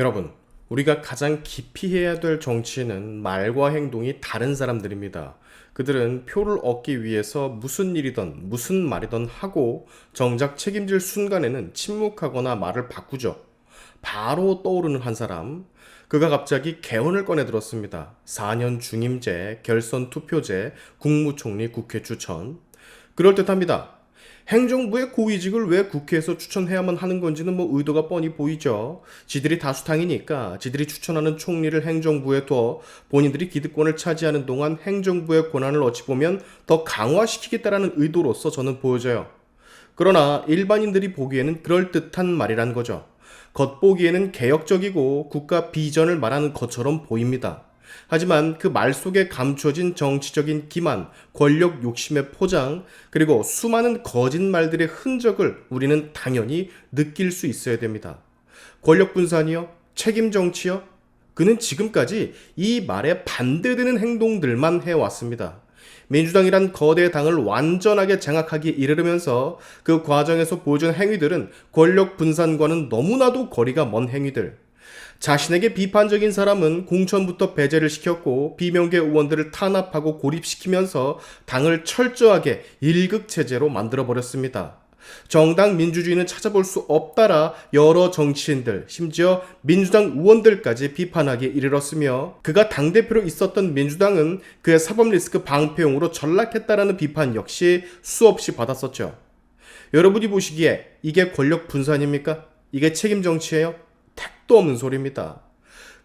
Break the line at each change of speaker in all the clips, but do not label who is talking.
여러분, 우리가 가장 깊이 해야 될 정치인은 말과 행동이 다른 사람들입니다. 그들은 표를 얻기 위해서 무슨 일이든 무슨 말이든 하고 정작 책임질 순간에는 침묵하거나 말을 바꾸죠. 바로 떠오르는 한 사람. 그가 갑자기 개헌을 꺼내 들었습니다. 4년 중임제, 결선 투표제, 국무총리 국회 추천. 그럴듯합니다. 행정부의 고위직을 왜 국회에서 추천해야만 하는 건지는 뭐 의도가 뻔히 보이죠. 지들이 다수당이니까 지들이 추천하는 총리를 행정부에 둬 본인들이 기득권을 차지하는 동안 행정부의 권한을 어찌 보면 더 강화시키겠다라는 의도로서 저는 보여져요. 그러나 일반인들이 보기에는 그럴듯한 말이란 거죠. 겉보기에는 개혁적이고 국가 비전을 말하는 것처럼 보입니다. 하지만 그 말 속에 감춰진 정치적인 기만, 권력 욕심의 포장, 그리고 수많은 거짓말들의 흔적을 우리는 당연히 느낄 수 있어야 됩니다. 권력 분산이요? 책임 정치요? 그는 지금까지 이 말에 반대되는 행동들만 해왔습니다. 민주당이란 거대 당을 완전하게 장악하기 이르르면서 그 과정에서 보여준 행위들은 권력 분산과는 너무나도 거리가 먼 행위들. 자신에게 비판적인 사람은 공천부터 배제를 시켰고 비명계 의원들을 탄압하고 고립시키면서 당을 철저하게 일극 체제로 만들어 버렸습니다. 정당 민주주의는 찾아볼 수 없다라 여러 정치인들, 심지어 민주당 의원들까지 비판하기에 이르렀으며 그가 당대표로 있었던 민주당은 그의 사법 리스크 방패용으로 전락했다라는 비판 역시 수없이 받았었죠. 여러분이 보시기에 이게 권력 분산입니까? 이게 책임 정치예요? 택도 없는 소리입니다.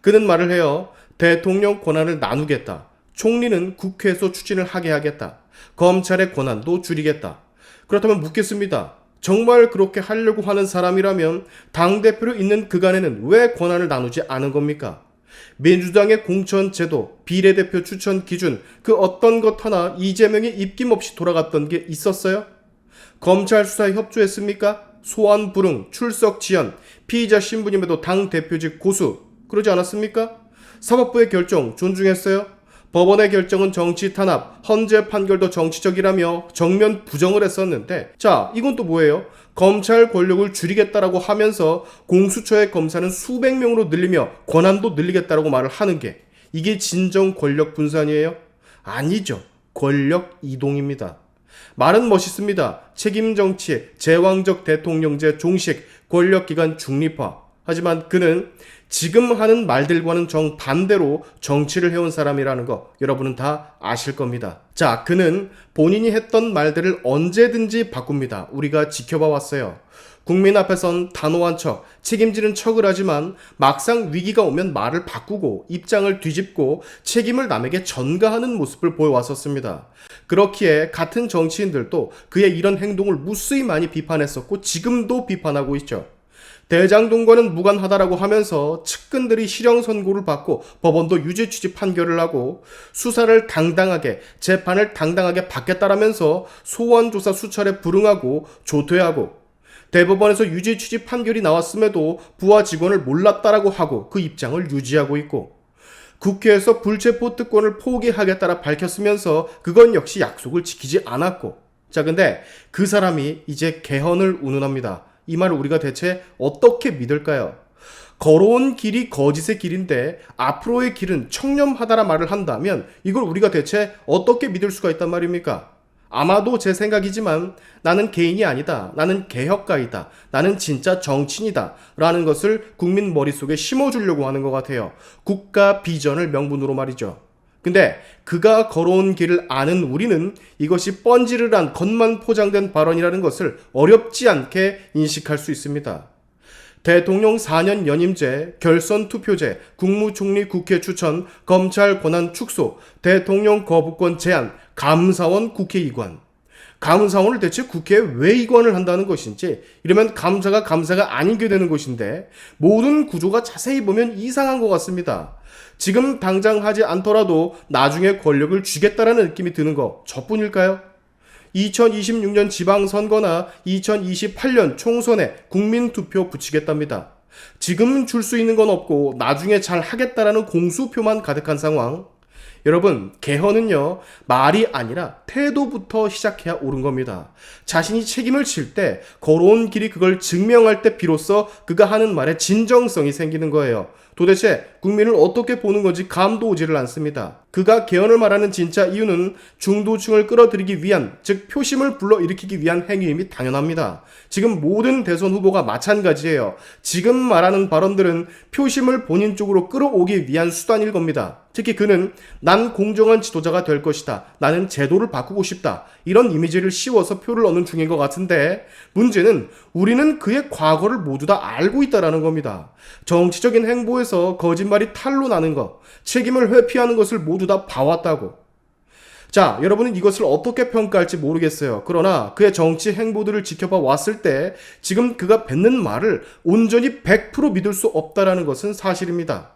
그는 말을 해요. 대통령 권한을 나누겠다. 총리는 국회에서 추진을 하게 하겠다. 검찰의 권한도 줄이겠다. 그렇다면 묻겠습니다. 정말 그렇게 하려고 하는 사람이라면 당대표로 있는 그간에는 왜 권한을 나누지 않은 겁니까? 민주당의 공천 제도, 비례대표 추천 기준, 그 어떤 것 하나 이재명이 입김 없이 돌아갔던 게 있었어요? 검찰 수사에 협조했습니까? 소환 불응, 출석 지연, 피의자 신분임에도 당 대표직 고수 그러지 않았습니까? 사법부의 결정 존중했어요? 법원의 결정은 정치 탄압, 헌재 판결도 정치적이라며 정면 부정을 했었는데 자, 이건 또 뭐예요? 검찰 권력을 줄이겠다라고 하면서 공수처의 검사는 수백 명으로 늘리며 권한도 늘리겠다라고 말을 하는 게 이게 진정 권력 분산이에요? 아니죠. 권력 이동입니다. 말은 멋있습니다. 책임 정치, 제왕적 대통령제 종식, 권력기관 중립화. 하지만 그는 지금 하는 말들과는 정반대로 정치를 해온 사람이라는 거 여러분은 다 아실 겁니다. 자, 그는 본인이 했던 말들을 언제든지 바꿉니다. 우리가 지켜봐 왔어요. 국민 앞에선 단호한 척, 책임지는 척을 하지만 막상 위기가 오면 말을 바꾸고 입장을 뒤집고 책임을 남에게 전가하는 모습을 보여왔었습니다. 그렇기에 같은 정치인들도 그의 이런 행동을 무수히 많이 비판했었고 지금도 비판하고 있죠. 대장동과는 무관하다라고 하면서 측근들이 실형 선고를 받고 법원도 유죄 취지 판결을 하고 수사를 당당하게 재판을 당당하게 받겠다라면서 소환 조사 수차례 불응하고 조퇴하고 대법원에서 유죄 취지 판결이 나왔음에도 부하 직원을 몰랐다라고 하고 그 입장을 유지하고 있고 국회에서 불체포 특권을 포기하겠다라 밝혔으면서 그건 역시 약속을 지키지 않았고 자 근데 그 사람이 이제 개헌을 운운합니다. 이 말을 우리가 대체 어떻게 믿을까요? 걸어온 길이 거짓의 길인데 앞으로의 길은 청렴하다라 말을 한다면 이걸 우리가 대체 어떻게 믿을 수가 있단 말입니까? 아마도 제 생각이지만 나는 개인이 아니다. 나는 개혁가이다. 나는 진짜 정치인이다. 라는 것을 국민 머릿속에 심어주려고 하는 것 같아요. 국가 비전을 명분으로 말이죠. 근데 그가 걸어온 길을 아는 우리는 이것이 뻔지르란 겉만 포장된 발언이라는 것을 어렵지 않게 인식할 수 있습니다. 대통령 4년 연임제, 결선 투표제, 국무총리 국회 추천, 검찰 권한 축소, 대통령 거부권 제한, 감사원 국회 이관. 감사원을 대체 국회에 왜 이관을 한다는 것인지 이러면 감사가 감사가 아니게 되는 것인데 모든 구조가 자세히 보면 이상한 것 같습니다. 지금 당장 하지 않더라도 나중에 권력을 쥐겠다라는 느낌이 드는 거 저뿐일까요? 2026년 지방선거나 2028년 총선에 국민투표 붙이겠답니다. 지금 줄 수 있는 건 없고 나중에 잘 하겠다라는 공수표만 가득한 상황. 여러분, 개헌은요, 말이 아니라 태도부터 시작해야 옳은 겁니다. 자신이 책임을 질 때, 걸어온 길이 그걸 증명할 때 비로소 그가 하는 말에 진정성이 생기는 거예요. 도대체 국민을 어떻게 보는 건지 감도 오지를 않습니다. 그가 개헌을 말하는 진짜 이유는 중도층을 끌어들이기 위한, 즉 표심을 불러일으키기 위한 행위임이 당연합니다. 지금 모든 대선 후보가 마찬가지예요. 지금 말하는 발언들은 표심을 본인 쪽으로 끌어오기 위한 수단일 겁니다. 특히 그는 난 공정한 지도자가 될 것이다. 나는 제도를 바꾸고 싶다. 이런 이미지를 씌워서 표를 얻는 중인 것 같은데 문제는 우리는 그의 과거를 모두 다 알고 있다라는 겁니다. 정치적인 행보에서 거짓말이 탈로 나는 것, 책임을 회피하는 것을 모두 다 봐왔다고. 자, 여러분은 이것을 어떻게 평가할지 모르겠어요. 그러나 그의 정치 행보들을 지켜봐 왔을 때 지금 그가 뱉는 말을 온전히 100% 믿을 수 없다라는 것은 사실입니다.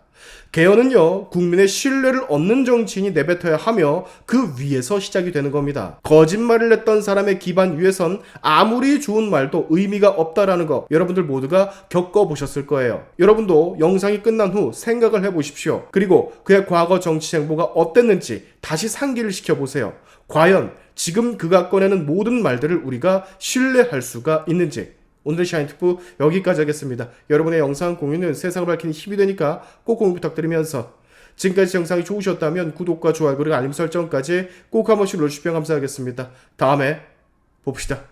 개헌은요, 국민의 신뢰를 얻는 정치인이 내뱉어야 하며 그 위에서 시작이 되는 겁니다. 거짓말을 냈던 사람의 기반 위에선 아무리 좋은 말도 의미가 없다라는 거 여러분들 모두가 겪어보셨을 거예요. 여러분도 영상이 끝난 후 생각을 해보십시오. 그리고 그의 과거 정치 행보가 어땠는지 다시 상기를 시켜보세요. 과연 지금 그가 꺼내는 모든 말들을 우리가 신뢰할 수가 있는지. 오늘의 샤인투프 여기까지 하겠습니다. 여러분의 영상 공유는 세상을 밝히는 힘이 되니까 꼭 공유 부탁드리면서 지금까지 영상이 좋으셨다면 구독과 좋아요 그리고 알림 설정까지 꼭 한 번씩 눌러주시면 감사하겠습니다. 다음에 봅시다.